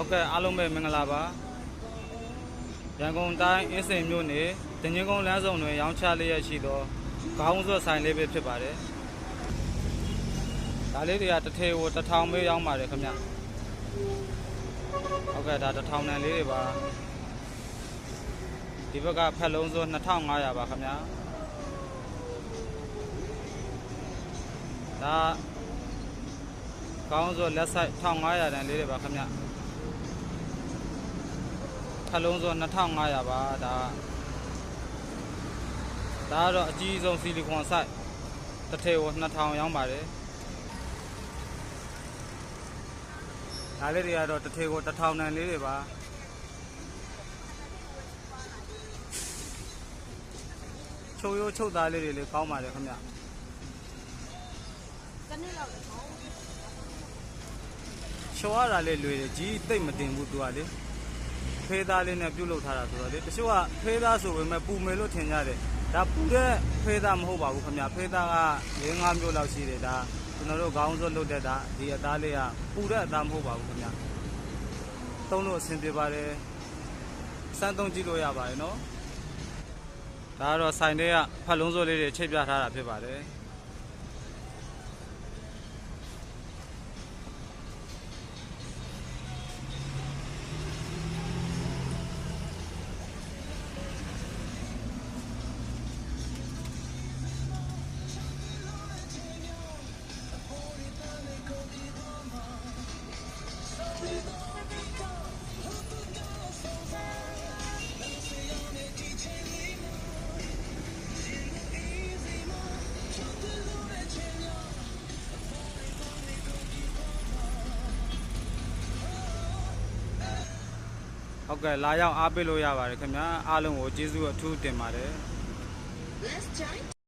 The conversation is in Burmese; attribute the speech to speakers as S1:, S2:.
S1: ဟုတ်ကဲ့အားလုံးပဲမင်္ဂလာပါရန်ကုန်တိုင်းအင်းစိန်မြို့နယ်တင်ကြီးကုန်းလမ်းဆောင်တွင်ရောင်းချလျက်ရှိသောခေါင်းစွပ်ဆိုင်လေးပဲဖြစ်ပါတယ်ဒါလေးတွေကတစ်ထေကိုတစ်ထောင်ပဲရောင်းပါတယ်ခင်ဗျဟုတ်ကဲ့ဒါတစ်ထောင်တန်လေးတွေပါဒီဘက်ကဖက်လုံးစွပ်2500ပါခင်ဗျဒါခေါင်းစွပ်လက်ဆိုင်1500တန်လေးတွေပါခင်ဗျ ခလုံးစော2500ပါဒါဒါကတော့အကြီးဆုံးဆီလီကွန်ဆိုက်တစ်ထည်ကို2000ရောင်းပါတယ်ဒါလေးတွေကတော့တစ်ထည်ကို1000တန်လေးတွေပါချုပ်ရိုးချုပ်သားလေးတွေလည်းကောင်းပါတယ်ခင်ဗျ
S2: တနေ့လောက်လည်းကောင်း
S1: ချောရတာလေးလွယ်တယ်ကြီးသိမ့်မတင်ဘူးသူကလေ ဖေးသားလေးနဲ့ပြုတ်လုထားတာဆိုတော့လေတချို့ကဖေးသားဆိုပေမဲ့ပူမယ်လို့ထင်ကြတယ်ဒါပူတဲ့ဖေးသားမဟုတ်ပါဘူးခင်ဗျဖေးသားက၄၅မျိုးလောက်ရှိတယ်ဒါကျွန်တော်တို့ခေါင်းစွပ်လုတ်တဲ့ဒါဒီအသားလေးကပူတဲ့အသားမဟုတ်ပါဘူးခင်ဗျသုံးလို့အဆင်ပြေပါတယ်စမ်းသုံးကြည့်လို့ရပါတယ်နော်ဒါကတော့ဆိုင်တွေကဖတ်လုံးစိုးလေးတွေချိတ်ပြထားတာဖြစ်ပါတယ် ဟုတ်ကဲ့လာရောက်အားပေးလို့ရပါတယ်ခင်ဗျာအားလုံးကိုကျေးဇူးအထူးတင်ပါတယ်
S2: Let's join